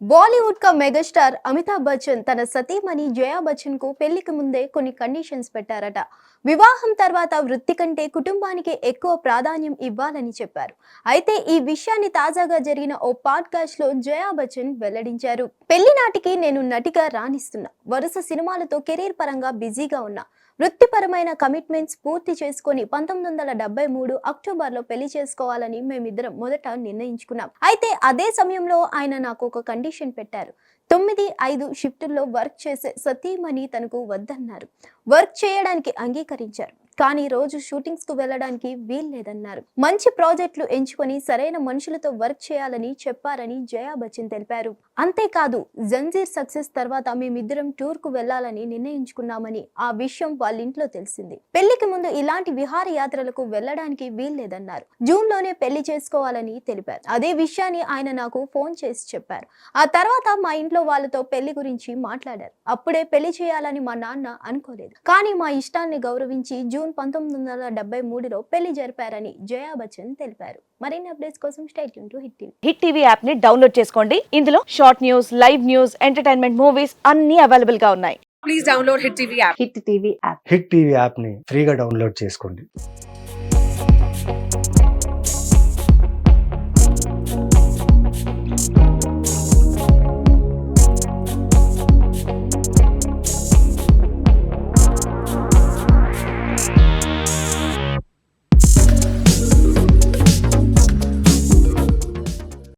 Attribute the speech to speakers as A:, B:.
A: బాలీవుడ్ కా మెగాస్టార్ అమితాబ్ బచ్చన్ తన సతీమణి జయా బచ్చన్కు పెళ్ళికి ముందే కొన్ని కండిషన్స్ పెట్టారట. వివాహం తర్వాత వృత్తి కంటే కుటుంబానికి ఎక్కువ ప్రాధాన్యం ఇవ్వాలని చెప్పారు. అయితే ఈ విషయాన్ని తాజాగా జరిగిన ఓ పాడ్కాస్ట్లో జయా బచ్చన్ వెల్లడించారు. పెళ్ళి నాటికి నేను నటిగా రాణిస్తున్నా. వరుస సినిమాలతో కెరీర్ పరంగా బిజీగా ఉన్నా. వృత్తిపరమైన కమిట్మెంట్స్ పూర్తి చేసుకొని పంతొమ్మిది వందల డెబ్బై మూడు అక్టోబర్లో పెళ్ళి చేసుకోవాలని మేమిద్దరం మొదట నిర్ణయించుకున్నాం. అయితే అదే సమయంలో ఆయన నాకు ఒక కండిషన్ పెట్టారు. తొమ్మిది ఐదు షిఫ్టుల్లో వర్క్ చేసే సతీమణి తనకు వద్దన్నారు. వర్క్ చేయడానికి అంగీకరించారు. కానీ రోజు షూటింగ్స్కు వెళ్ళడానికి వీల్లేదన్నారు మంచి ప్రాజెక్టులు ఎంచుకొని సరైన మనుషులతో వర్క్ చేయాలని చెప్పారని జయా బచ్చన్ తెలిపారు. అంతేకాదు జంజీర్ సక్సెస్ తర్వాత మేమిద్దరం టూర్కు వెళ్ళాలని నిర్ణయించుకున్నామని ఆ విషయం వాళ్ళ ఇంట్లో తెలిసింది. పెళ్ళికి ముందు ఇలాంటి విహారయాత్రలకు వెళ్ళడానికి వీల్లేదన్నారు జూన్లోనే పెళ్ళి చేసుకోవాలని తెలిపారు. అదే విషయాన్ని ఆయన నాకు ఫోన్ చేసి చెప్పారు. ఆ తర్వాత మా ఇంట్లో వాళ్ళతో పెళ్ళి గురించి మాట్లాడారు. అప్పుడే పెళ్ళి చేయాలని మా నాన్న అనుకోలేదు. కానీ మా ఇష్టాన్ని గౌరవించి జూన్ జూన్ పంతొమ్మిది వందల డెబ్బై మూడులో పెళ్ళి జరిపారని జయా బచ్చన్ తెలిపారు. మరిన్ని అప్డేట్స్ కోసం state to Hit TV.
B: Hit TV యాప్ని డౌన్లోడ్ చేసుకోండి. ఇందులో short news live news entertainment movies అన్ని అవైలబుల్గా ఉన్నాయి.
C: Please download Hit TV app.
B: Hit TV app.
D: Hit TV యాప్ని ఫ్రీగా డౌన్లోడ్ చేసుకోండి.